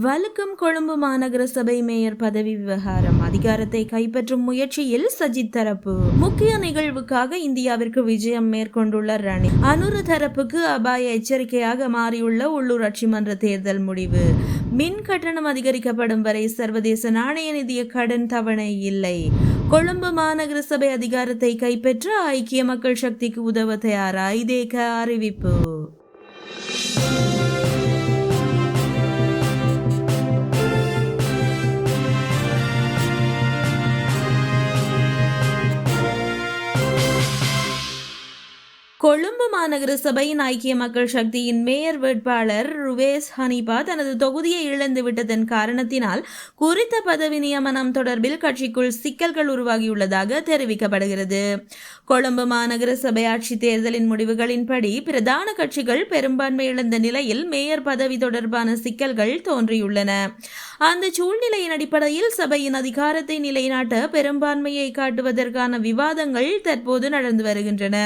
வலுக்கும் கொழும்பு மாநகர சபை மேயர் பதவி விவகாரம். அதிகாரத்தை கைப்பற்றும் முயற்சியில் சஜித் தரப்பு. முக்கிய நிகழ்வுக்காக இந்தியாவிற்கு விஜயம் மேற்கொண்டுள்ள ரணில். அனுர தரப்புக்கு அபாய எச்சரிக்கையாக மாறியுள்ள உள்ளூராட்சி மன்ற தேர்தல் முடிவு. மின் கட்டணம் அதிகரிக்கப்படும் வரை சர்வதேச நாணய நிதிய கடன் தவணை இல்லை. கொழும்பு மாநகர சபை அதிகாரத்தை கைப்பற்ற ஐக்கிய மக்கள் சக்திக்கு உதவ தயாரா? இதேக அறிவிப்பு. கொழும்பு மாநகர சபையின் ஐக்கிய மக்கள் சக்தியின் மேயர் வேட்பாளர் ருவேஸ் ஹனிபா தனது தொகுதியை இழந்து விட்டதன் காரணத்தினால் குறித்த பதவி நியமனம் தொடர்பில் கட்சிக்குள் சிக்கல்கள் உருவாகியுள்ளதாக தெரிவிக்கப்படுகிறது. கொழும்பு மாநகர சபை ஆட்சி தேர்தலின் முடிவுகளின்படி பிரதான கட்சிகள் பெரும்பான்மை இழந்த நிலையில் மேயர் பதவி தொடர்பான சிக்கல்கள் தோன்றியுள்ளன. அந்த சூழ்நிலையின் அடிப்படையில் சபையின் அதிகாரத்தை நிலைநாட்ட பெரும்பான்மையை காட்டுவதற்கான விவாதங்கள் தற்போது நடந்து வருகின்றன.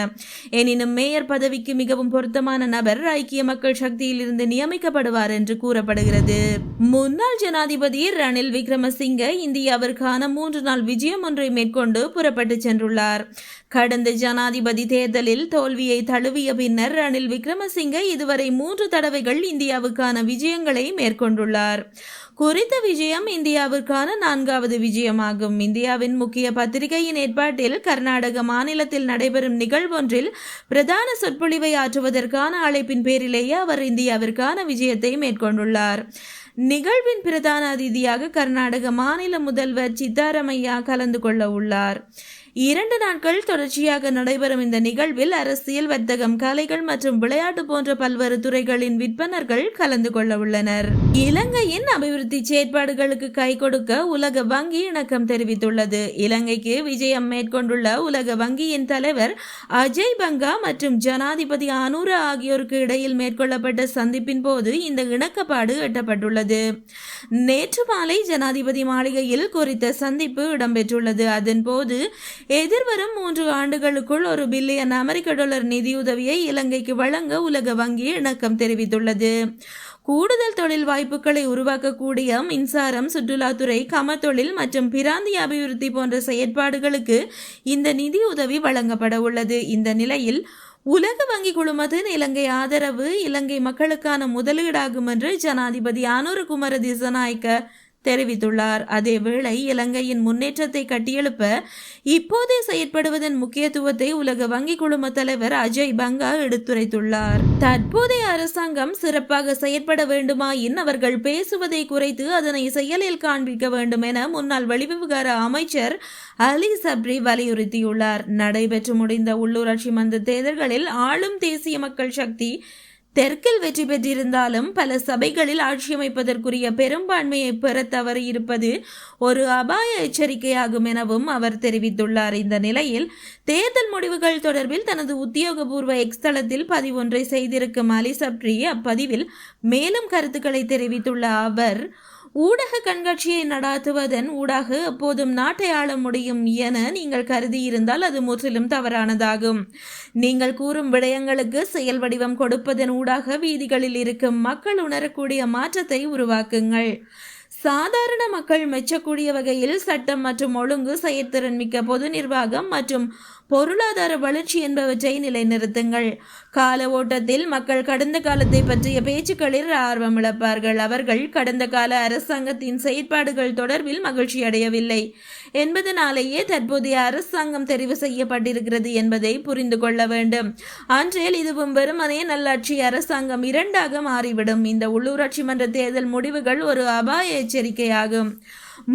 எனினும் மேயர் பதவிக்கு மிகவும் பொருத்தமான நபர் ஐக்கிய மக்கள் சக்தியில் இருந்து நியமிக்கப்படுவார் என்று கூறப்படுகிறது. முன்னாள் ஜனாதிபதி ரணில் விக்ரமசிங்க இந்தியாவிற்கான மூன்று நாள் விஜயம் ஒன்றை மேற்கொண்டு புறப்பட்டு சென்றுள்ளார். கடந்த ஜனாதிபதி தேர்தலில் தோல்வியை தழுவிய பின்னர் ரணில் விக்ரமசிங்கே இதுவரை மூன்று தடவைகள் இந்தியாவுக்கான விஜயங்களை மேற்கொண்டுள்ளார். குறித்த விஜயம் இந்தியாவிற்கான நான்காவது விஜயமாகும். இந்தியாவின் முக்கிய பத்திரிகையின் ஏற்பாட்டில் கர்நாடக மாநிலத்தில் நடைபெறும் நிகழ்வொன்றில் பிரதான சொற்பொழிவை ஆற்றுவதற்கான அழைப்பின் பேரிலேயே அவர் இந்தியாவிற்கான விஜயத்தை மேற்கொண்டுள்ளார். நிகழ்வின் பிரதான அதிதியாக கர்நாடக மாநில முதல்வர் சித்தாரமையா கலந்து கொள்ள உள்ளார். இரண்டு நாட்கள் தொடர்ச்சியாக நடைபெறும் இந்த நிகழ்வில் அரசியல் வர்த்தகம் கலைகள் மற்றும் விளையாட்டு போன்ற பல்வேறு துறைகளின் விற்பனர்கள் கலந்து கொள்ள உள்ளனர் இலங்கையின் அபிவிருத்தி செயற்பாடுகளுக்கு கை கொடுக்க உலக வங்கி இணக்கம் தெரிவித்துள்ளது. இலங்கைக்கு விஜயம் மேற்கொண்டுள்ள உலக வங்கியின் தலைவர் அஜய் பங்கா மற்றும் ஜனாதிபதி அனுர ஆகியோருக்கு இடையில் மேற்கொள்ளப்பட்ட சந்திப்பின் போது இந்த இணக்கப்பாடு எட்டப்பட்டுள்ளது. நேற்று மாலை ஜனாதிபதி மாளிகையில் குறித்த சந்திப்பு இடம்பெற்றுள்ளது. அதன் போது எதிர்வரும் மூன்று ஆண்டுகளுக்குள் ஒரு பில்லியன் அமெரிக்க டாலர் நிதியுதவியை இலங்கைக்கு வழங்க உலக வங்கி இணக்கம் தெரிவித்துள்ளது. கூடுதல் தொழில் வாய்ப்புகளை உருவாக்கக்கூடிய மின்சாரம் சுற்றுலாத்துறை கமத்தொழில் மற்றும் பிராந்திய அபிவிருத்தி போன்ற செயற்பாடுகளுக்கு இந்த நிதியுதவி வழங்கப்பட உள்ளது. இந்த நிலையில் உலக வங்கி குழுமத்தின் இலங்கை ஆதரவு இலங்கை மக்களுக்கான முதலீடாகும் என்று ஜனாதிபதி அனுர குமர திசநாயக்க தெரிவித்துள்ளார். அதேவேளை இலங்கையின் முன்னேற்றத்தை கட்டியெழுப்ப இப்போதே செயற்படுவதன் முக்கியத்துவத்தை உலக வங்கி குழும தலைவர் அஜய் பங்கா எடுத்துரைத்துள்ளார். தற்போதைய அரசாங்கம் சிறப்பாக செயற்பட வேண்டுமாயின் அவர்கள் பேசுவதை குறைத்து அதனை செயலில் காண்பிக்க வேண்டும் என முன்னாள் வெளிவிவகார அமைச்சர் அலி சப்ரி வலியுறுத்தியுள்ளார். நடைபெற்று முடிந்த உள்ளூராட்சி மன்ற தேர்தல்களில் ஆளும் தேசிய மக்கள் சக்தி தெற்கில் வெற்றி பெற்றிருந்தாலும் பல சபைகளில் ஆட்சியமைப்பதற்குரிய பெரும்பான்மையை பெற தவறியிருப்பது ஒரு அபாய எச்சரிக்கையாகும் எனவும் அவர் தெரிவித்துள்ளார். இந்த நிலையில் தேர்தல் முடிவுகள் தொடர்பில் தனது உத்தியோகபூர்வ எக்ஸ் தளத்தில் பதிவொன்றை செய்திருக்கும் அலிசப்ரி அப்பதிவில் மேலும் கருத்துக்களை தெரிவித்துள்ள அவர் ஊடக கண்காட்சியை நடாத்துவதன் ஊடாக எப்போதும் நாட்டை ஆள முடியும் என நீங்கள் கருதியிருந்தால் அது முற்றிலும் தவறானதாகும். நீங்கள் கூறும் விடயங்களுக்கு செயல் வடிவம் கொடுப்பதன் ஊடாக வீதிகளில் இருக்கும் மக்கள் உணரக்கூடிய மாற்றத்தை உருவாக்குங்கள். சாதாரண மக்கள் மெச்சக்கூடிய வகையில் சட்டம் மற்றும் ஒழுங்கு செயற்திறன் மிக்க பொது நிர்வாகம் மற்றும் பொருளாதார வளர்ச்சி என்பவற்றை நிலைநிறுத்துங்கள். கால ஓட்டத்தில் மக்கள் கடந்த காலத்தை பற்றிய பேச்சுக்களில் ஆர்வம் இழப்பார்கள். அவர்கள் கடந்த கால அரசாங்கத்தின் செயற்பாடுகள் தொடர்பில் மகிழ்ச்சி அடையவில்லை. என்பதனாலேயே தற்போதைய அரசாங்கம் தெரிவு செய்யப்பட்டிருக்கிறது என்பதை புரிந்து கொள்ள வேண்டும். அன்றில் இதுவும் வெறுமனே நல்லாட்சி அரசாங்கம் இரண்டாக மாறிவிடும். இந்த உள்ளூராட்சி மன்ற தேர்தல் முடிவுகள் ஒரு அபாய எச்சரிக்கையாகும்.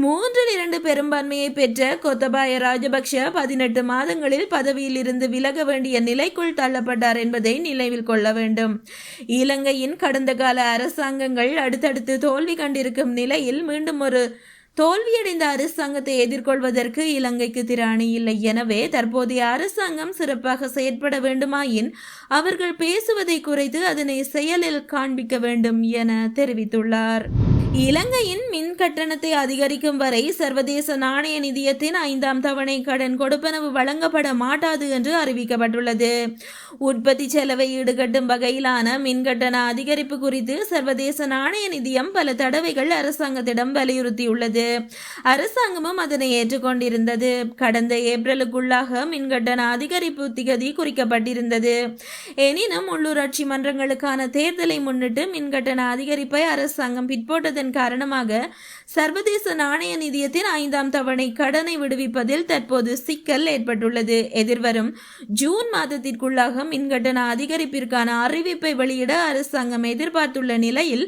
மூன்றில் இரண்டு பெரும்பான்மையை பெற்ற கொத்தபாய ராஜபக்ஷ பதினெட்டு மாதங்களில் பதவியில் இருந்து விலக வேண்டிய நிலைக்குள் தள்ளப்பட்டார் என்பதை நினைவில் கொள்ள வேண்டும். இலங்கையின் கடந்த கால அரசாங்கங்கள் அடுத்தடுத்து தோல்வி கண்டிருக்கும் நிலையில் மீண்டும் ஒரு தோல்வியடைந்த அரசாங்கத்தை எதிர்கொள்வதற்கு இலங்கைக்கு திராணி இல்லை. எனவே தற்போதைய அரசாங்கம் சிறப்பாக செயற்பட வேண்டுமாயின் அவர்கள் பேசுவதை குறைத்து அதனை செயலில் காண்பிக்க வேண்டும் என தெரிவித்துள்ளார். இலங்கையின் மின் கட்டணத்தை அதிகரிக்கும் வரை சர்வதேச நாணய நிதியத்தின் ஐந்தாம் தவணை கடன் கொடுப்பனவு வழங்கப்பட மாட்டாது என்று அறிவிக்கப்பட்டுள்ளது. உற்பத்தி செலவை ஈடுகட்டும் வகையிலான மின் கட்டண அதிகரிப்பு குறித்து சர்வதேச நாணய நிதியம் பல தடவைகள் அரசாங்கத்திடம் வலியுறுத்தியுள்ளது. அரசாங்கமும் அதனை ஏற்றுக்கொண்டிருந்தது. கடந்த ஏப்ரலுக்குள்ளாக மின் கட்டண அதிகரிப்பு திகதி குறிக்கப்பட்டிருந்தது. எனினும் உள்ளூராட்சி மன்றங்களுக்கான தேர்தலை முன்னிட்டு மின் கட்டண அதிகரிப்பை அரசாங்கம் பிற்போட்டதன் காரணமாக சர்வதேச நாணய நிதியத்தின் ஐந்தாம் தவணை கடனை விடுவிப்பதில் தற்போது சிக்கல் ஏற்பட்டுள்ளது. எதிர்வரும் ஜூன் மாதத்திற்குள்ளாக மின்கட்டண அதிகரிப்பிற்கான அறிவிப்பை வெளியிட அரசாங்கம் எதிர்பார்த்துள்ள நிலையில்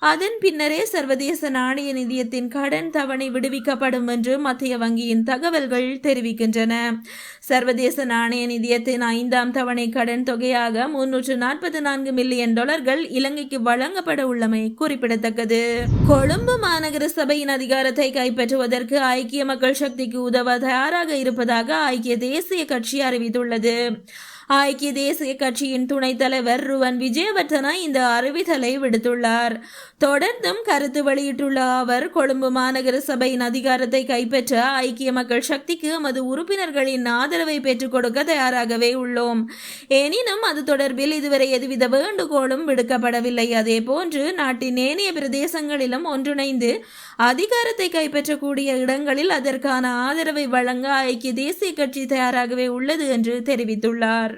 அதன் பின்னரே சர்வதேச நாணய நிதியத்தின் கடன் தவணை விடுவிக்கப்படும் என்று மத்திய வங்கியின் தகவல்கள் தெரிவிக்கின்றன. சர்வதேச நாணய நிதியத்தின் ஐந்தாம் தவணை கடன் தொகையாக முன்னூற்று நாற்பத்தி நான்கு மில்லியன் டாலர்கள் இலங்கைக்கு வழங்கப்பட உள்ளமை குறிப்பிடத்தக்கது. கொழும்பு மாநகர சபையின் அதிகாரத்தை கைப்பற்றுவதற்கு ஐக்கிய மக்கள் சக்திக்கு உதவ தயாராக இருப்பதாக ஐக்கிய தேசிய கட்சி அறிவித்துள்ளது. ஐக்கிய தேசிய கட்சியின் துணைத் தலைவர் ருவன் விஜயவர்தனா இந்த அறிவித்தலை விடுத்துள்ளார். தொடர்ந்தும் கருத்து வெளியிட்டுள்ள அவர் கொழும்பு மாநகர சபையின் அதிகாரத்தை கைப்பற்ற ஐக்கிய மக்கள் சக்திக்கு எமது உறுப்பினர்களின் ஆதரவை பெற்றுக் கொடுக்க தயாராகவே உள்ளோம். எனினும் அது தொடர்பில் இதுவரை எதுவித வேண்டுகோளும் விடுக்கப்படவில்லை. அதே போன்று நாட்டின் ஏனைய பிரதேசங்களிலும் ஒன்றிணைந்து அதிகாரத்தை கைப்பற்றக்கூடிய இடங்களில் அதற்கான ஆதரவை வழங்க ஐக்கிய தேசிய கட்சி தயாராகவே உள்ளது என்று தெரிவித்துள்ளார்.